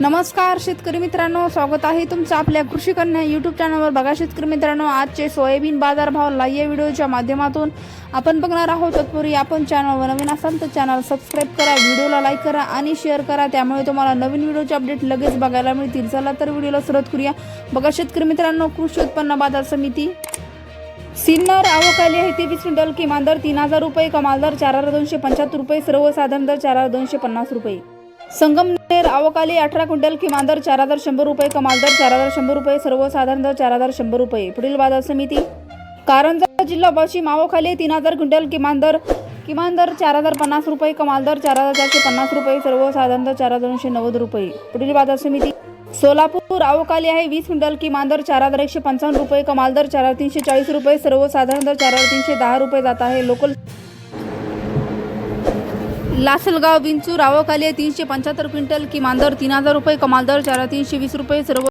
नमस्कार शेतकरी मित्रांनो. स्वागत आहे तुमचं आपल्या कृषी कन्या यूट्यूब चॅनलवर बघा शेतकरी मित्रांनो आजचे सोयाबीन बाजारभाव लाईव्ह या व्हिडिओच्या माध्यमातून आपण बघणार आहोत तत्पूर्वी आपण चॅनलवर नवीन असाल तर चॅनल सबस्क्राईब करा व्हिडिओला लाईक करा आणि शेअर करा. त्यामुळे तुम्हाला नवीन व्हिडिओचे अपडेट लगेच बघायला मिळतील. चला तर व्हिडिओला सुरुवात करूया. बघा शेतकरी मित्रांनो कृषी उत्पन्न बाजार समिती. सिन्नर आवकाली आहे तेवीस क्विंटल किमान दर तीन हजार रुपये कमाल दर चार हजार दोनशे पंच्याहत्तर रुपये सर्वसाधारण दर चार हजार दोनशे पन्नास रुपये. संगमनेर आवकाली अठरा क्विंटल किमान दर चार हजार शंभर रुपये कमाल दर चार हजार शंभर रुपये सर्वसाधारण दर चार हजार शंभर रुपये. पुढील बाजार समिती. कारंजा जिल्हा वाशिम आवकाली तीन हजार क्विंटल किमान दर किमान दर चार हजार पन्नास रुपये कमाल दर चार हजार चारशे पन्नास रुपये सर्वसाधारण दर चार हजार दोनशे नव्वद रुपये. पुढील बाजार समिती. सोलापूर आवकाली आहे वीस क्विंटल किमान दर चार हजार एकशे पंचावन्न रुपये कमाल दर चार हजार तीनशे चाळीस रुपये सर्वसाधारण दर चार हजार तीनशे दहा रुपये जात आहे. लोकल लासलगाव विंचूर आवकाली तीनशे पंच्याहत्तर क्विंटल किमान दर तीन हजार रुपये कमाल दर चार तीनशे वीस रुपये सर्व